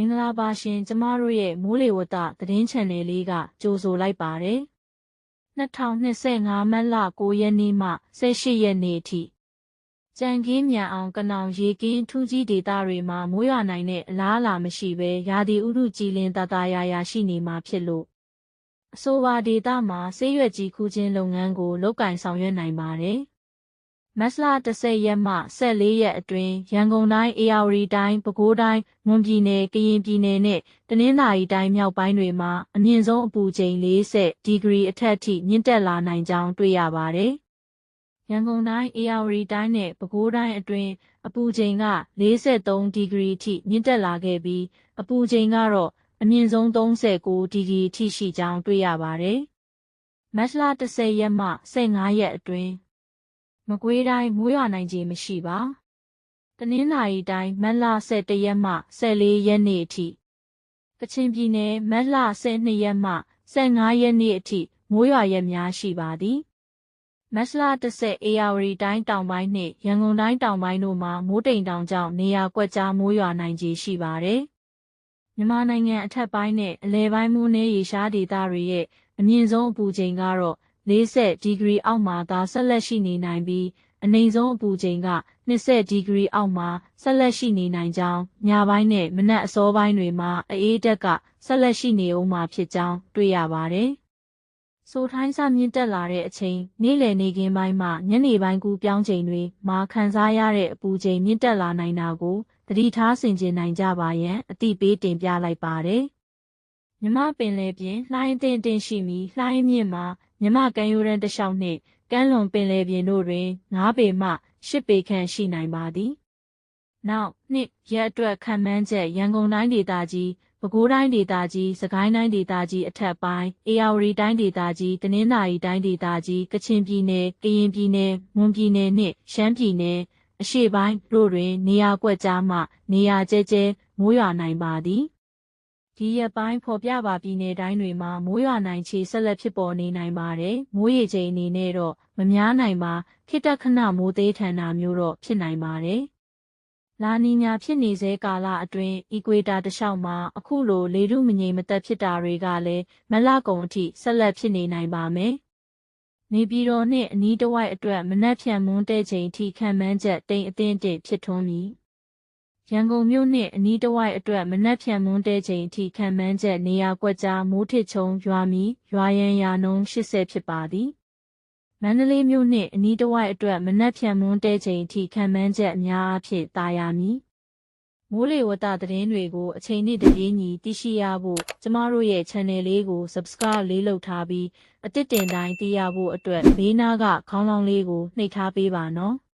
င်္ဂလာပါရှင်ကျမတို့ရဲ့မိုးလေဝသသတင်းချန်နယ်လေးကကြိုဆိုလိုက်ပါတယ်2025မတ်လ9ရက်နေ့မှ18ရက်နေ့အထိကြံကင်းမြန်အောင်ကနောင်ရေကင်းထူးကြီးဒေသတွေမှာမိုးရွာနိုင်တဲ့အလားအလာမရှိဘဲရာသီဥတုကြည်လင်တတရာရာရှိနေမှာဖြစ်လို့အဆိုပါဒေသမှာဆေးရွက်ကြီးခူးခြင်းလုပ်ငန်းကိုလုပ်ကင်ဆောင်ရွက်နိုင်ပါတယ် မတ်လ10ရက်မှ14ရက်အတွင်းရန်ကုန်တိုင်းအေရဝတီတိုင်းပဲခူးတိုင်းမွန်ပြည်နယ်ကရင်ပြည်နယ်နဲ့တနင်္သာရီတိုင်းမြောက်ပိုင်းတွေမှာအမြင့်ဆုံးအပူချိန်40ဒီဂရီအထက်ထိမြင့်တက်လာနိုင်ကြောင်းတွေ့ရပါတယ်။ရန်ကုန်တိုင်းအေရဝတီတိုင်းနဲ့ပဲခူးတိုင်းအတွင်းအပူချိန်က43ဒီဂရီထိမြင့်တက်လာခဲ့ပြီးအပူချိန်ကတော့အမြင့်ဆုံး39ဒီဂရီထိရှိကြောင်းတွေ့ရပါတယ်။မတ်လ10ရက်မှ15ရက်အတွင်း မကွေးတိုင်းမိုးရွာနိုင်ခြင်းမရှိပါ။တနင်္သာရီတိုင်းမတ်လ17ရက်မှ14ရက်နေ့အထိကချင်ပြည်နယ်မတ်လ12ရက်မှ15ရက်နေ့အထိမိုးရွာရက်များရှိပါသည်။မတ်လ10အေယာဝတီတိုင်းတောင်ပိုင်းနှင့်ရန်ကုန်တိုင်းတောင်ပိုင်းတို့မှာမိုးတိမ်တောင်ကြောင့်နေရာကွက်ကြားမိုးရွာနိုင်ခြင်းရှိပါတယ်။မြန်မာနိုင်ငံအထက်ပိုင်းနဲ့အလယ်ပိုင်းမိုးနှဲရေရှားဒေသတွေရဲ့အမြင့်ဆုံးအပူချိန်ကတော့ 40ဒီဂရီအောက်မှာသာဆက်လက်ရှိနေနိုင်ပြီးအနိမ့်ဆုံးအပူချိန်က20ဒီဂရီအောက်မှာဆက်လက်ရှိနေနိုင်ကြောင်းညပိုင်းနဲ့မနက်အစောပိုင်းတွေမှာအေးတက်ကဆက်လက်ရှိနေဦးမှာဖြစ်ကြောင်းတွေ့ရပါတယ်။ဆိုထိုင်းစာမြင့်တက်လာတဲ့အချိန်နေ့လယ်နေခင်းပိုင်းမှညနေပိုင်းကူပြောင်းချိန်တွေမှာခံစားရတဲ့အပူချိန်မြင့်တက်လာနိုင်တာကိုသတိထားဆင်ခြင်နိုင်ကြပါရန်အသိပေးတင်ပြလိုက်ပါတယ်။မြမပင်လေပြင်လှိုင်းတင်တင်ရှိပြီးလှိုင်းမြင့်မှာ မြမကမ်းရိုးတန်းတစ်လျှောက်နှင့်ကမ်းလွန်ပင်လယ်ပြင်တို့တွင်9ပေမှ10ပေခန့်ရှိနိုင်ပါသည်။နောက်နှစ်ရက်အတွက်ခံမှန်းချက်ရန်ကုန်တိုင်းဒေသကြီးပဲခူးတိုင်းဒေသကြီးစကိုင်းတိုင်းဒေသကြီးအထက်ပိုင်းအေရဝတီတိုင်းဒေသကြီးတနင်္သာရီတိုင်းဒေသကြီးကချင်ပြည်နယ်ကရင်ပြည်နယ်မွန်ပြည်နယ်နှင့်ရှမ်းပြည်နယ်အရှေ့ပိုင်းတို့တွင် နေရာကွက်ကြားမှနေရာကျဲကျဲမိုးရွာနိုင်ပါသည် ဒီရက်ပိုင်းဖော်ပြပါပြည်နယ်တိုင်းတွေမှာမိုးရွာနိုင်ခြေဆက်လက်ဖြစ်ပေါ်နေနိုင်ပါတယ်။မိုးရေချိန်အနေနဲ့တော့မများနိုင်ပါခိတခဏမိုးသေးထန်တာမျိုးတော့ဖြစ်နိုင်ပါတယ်။လာနီညာဖြစ်နေစေကာလအတွင်းအီကွေတာတစ်လျှောက်မှာအခုလိုလေထုမငြိမ်မသက်ဖြစ်တာတွေကလည်းမလကုံအထိဆက်လက်ဖြစ်နေနိုင်ပါမယ်။နေပြည်တော်နှင့်အနီးတစ်ဝိုက်အတွက်မနက်ဖြန်မွန်းတဲ့ချိန်ထိခံမှန်းချက်တိမ်အသင့်တစ်ဖြစ်ထွန်းပြီး ရန်ကုန်မြို့နှင့်အနီးတစ်ဝိုက်အတွက်မနက်ဖြန်မွန်းတဲချိန်အထိခံမှန်းချက်နေရာကွက်ကြားမိုးထစ်ချုံရွာမီရွာရန်ရာနှုန်း80ဖြစ်ပါသည်မန္တလေးမြို့နှင့်အနီးတစ်ဝိုက်အတွက်မနက်ဖြန်မွန်းတဲချိန်အထိခံမှန်းချက်အများအပြားတာယာမည်မိုးလေဝသသတင်းတွေကိုအချိန်နဲ့တပြေးညီသိရှိရဖို့ကျမတို့ရဲ့ channel လေးကို subscribe လေးလုပ်ထားပြီးအသစ်တင်တိုင်းသိရဖို့အတွက်ဘေးနားကခေါင်းလောင်းလေးကိုနှိပ်ထားပေးပါနော်။